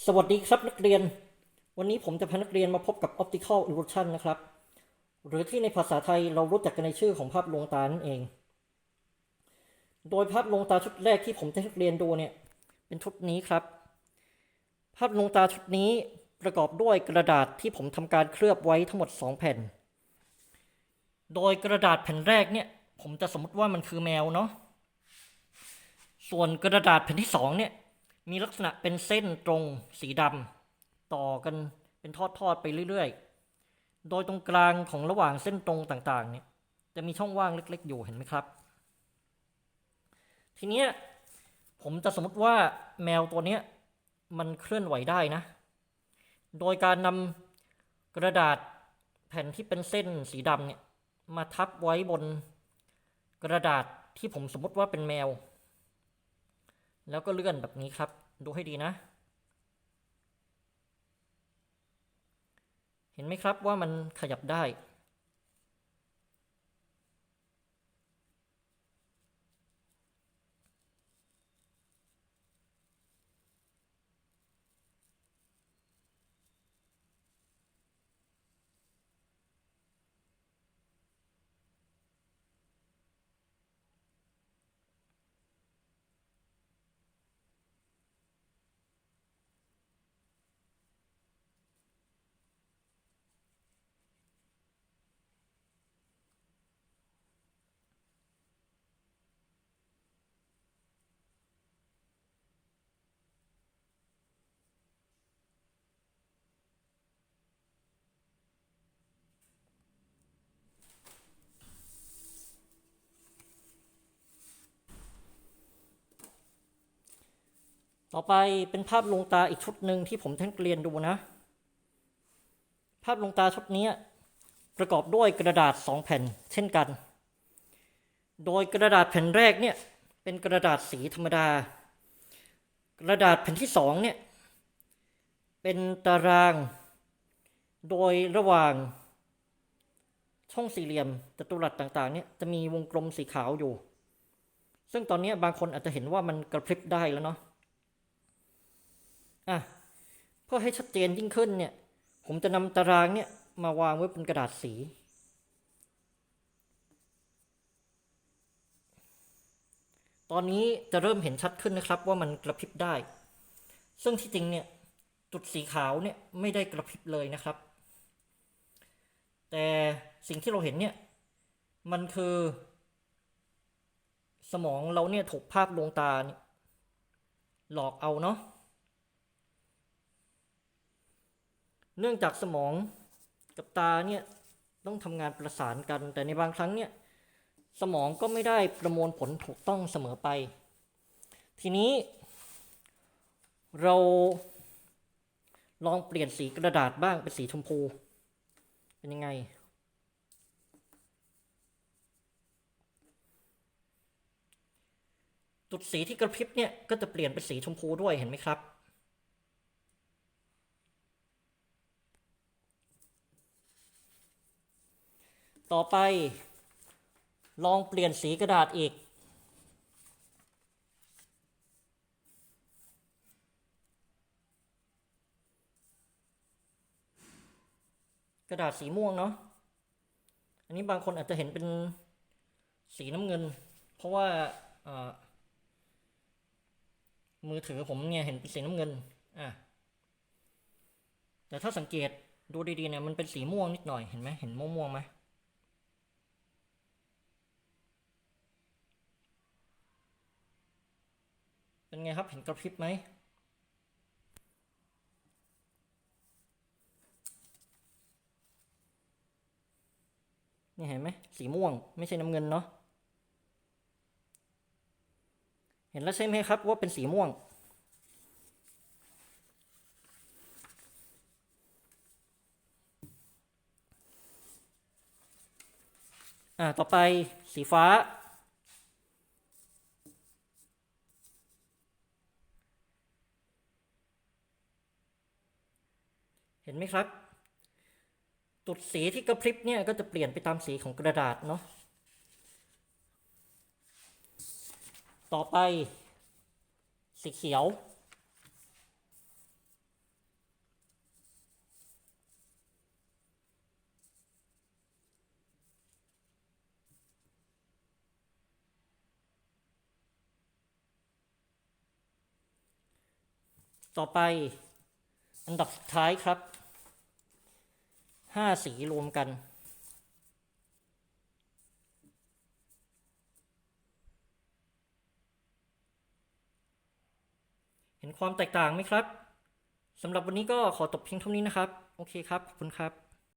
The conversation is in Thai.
สวัสดีครับนักเรียน วันนี้ผมจะพานักเรียนมาพบกับ Optical Illusion นะครับ หรือที่ในภาษาไทยเรารู้จักกันในชื่อของภาพลวงตานั่นเอง โดยภาพลวงตาชุดแรกที่ผมจะให้นักเรียนดูเนี่ย เป็นชุดนี้ครับ ภาพลวงตาชุดนี้ประกอบด้วยกระดาษที่ผมทำการเคลือบไว้ทั้งหมด 2 แผ่น โดยกระดาษแผ่นแรกเนี่ย ผมจะสมมติว่ามันคือแมวเนาะ ส่วนกระดาษแผ่นที่สองเนี่ย มีลักษณะเป็นเส้นตรงสีดำต่อกันเป็นทอดๆไปเรื่อยๆ โดยตรงกลางของระหว่างเส้นตรงต่างๆเนี่ยจะมีช่องว่างเล็ก ๆ อยู่เห็นไหมครับ ทีเนี้ยผมจะสมมติว่าแมวตัวเนี้ยมันเคลื่อนไหวได้นะ โดยการนำกระดาษแผ่นที่เป็นเส้นสีดำเนี่ยมาทับไว้บนกระดาษที่ผมสมมติว่าเป็นแมว แล้วก็เลื่อนแบบนี้ครับ ดูให้ดีนะ เห็นไหมครับว่ามันขยับได้ ต่อไปเป็นภาพลงตาอีกชุดหนึ่งที่ผมท่านเรียนดูนะ ภาพลงตาชุดนี้ประกอบด้วยกระดาษสองแผ่นเช่นกัน โดยกระดาษแผ่นแรกเนี่ยเป็นกระดาษสีธรรมดา กระดาษแผ่นที่สองเนี่ยเป็นตาราง โดยระหว่างช่องสี่เหลี่ยมจัตุรัสต่างๆเนี่ยจะมีวงกลมสีขาวอยู่ ซึ่งตอนนี้บางคนอาจจะเห็นว่ามันกระพริบได้แล้วเนาะ อะเพื่อให้ชัดเจนยิ่งขึ้นเนี่ย ผมจะนำตารางเนี่ยมาวางไว้บนกระดาษสี ตอนนี้จะเริ่มเห็นชัดขึ้นนะครับว่ามันกระพริบได้ ซึ่งที่จริงเนี่ยจุดสีขาวเนี่ยไม่ได้กระพริบเลยนะครับ แต่สิ่งที่เราเห็นเนี่ยมันคือ สมองเราเนี่ยถูกภาพลวงตาหลอกเอาเนาะ เนื่องจากสมองกับตาเนี่ยต้องทำงานประสานกัน แต่ในบางครั้งเนี่ยสมองก็ไม่ได้ประมวลผลถูกต้องเสมอไป ทีนี้ เราลองเปลี่ยนสีกระดาษบ้างเป็นสีชมพู เป็นยังไง จุดสีที่กระพริบเนี่ยก็จะเปลี่ยนเป็นสีชมพูด้วยเห็นไหมครับ ต่อไป ลองเปลี่ยนสีกระดาษอีก กระดาษสีม่วงเนาะอันนี้บางคนอาจจะเห็นเป็นสีน้ำเงิน เพราะว่ามือถือผมเนี่ยเห็นเป็นสีน้ำเงินอะแต่ถ้าสังเกตดูดีๆเนี่ยมันเป็นสีม่วงนิดหน่อยเห็นไหมเห็นม่วงๆไหม เป็นไงครับเห็นกระพริบไหมนี่เห็นไหมสีม่วงไม่ใช่น้ำเงินเนาะเห็นแล้วใช่ไหมครับว่าเป็นสีม่วง อ่าต่อไปสีฟ้า เห็นไหมครับ ตุดสีที่กระพริบเนี่ยก็จะเปลี่ยนไปตามสีของกระดาษเนาะ ต่อไป สีเขียว ต่อไป อันดับสุดท้ายครับห้าสีรวมกัน เห็นความแตกต่างไหมครับสำหรับวันนี้ก็ขอจบเพียงเท่านี้นะครับ โอเคครับ ขอบคุณครับ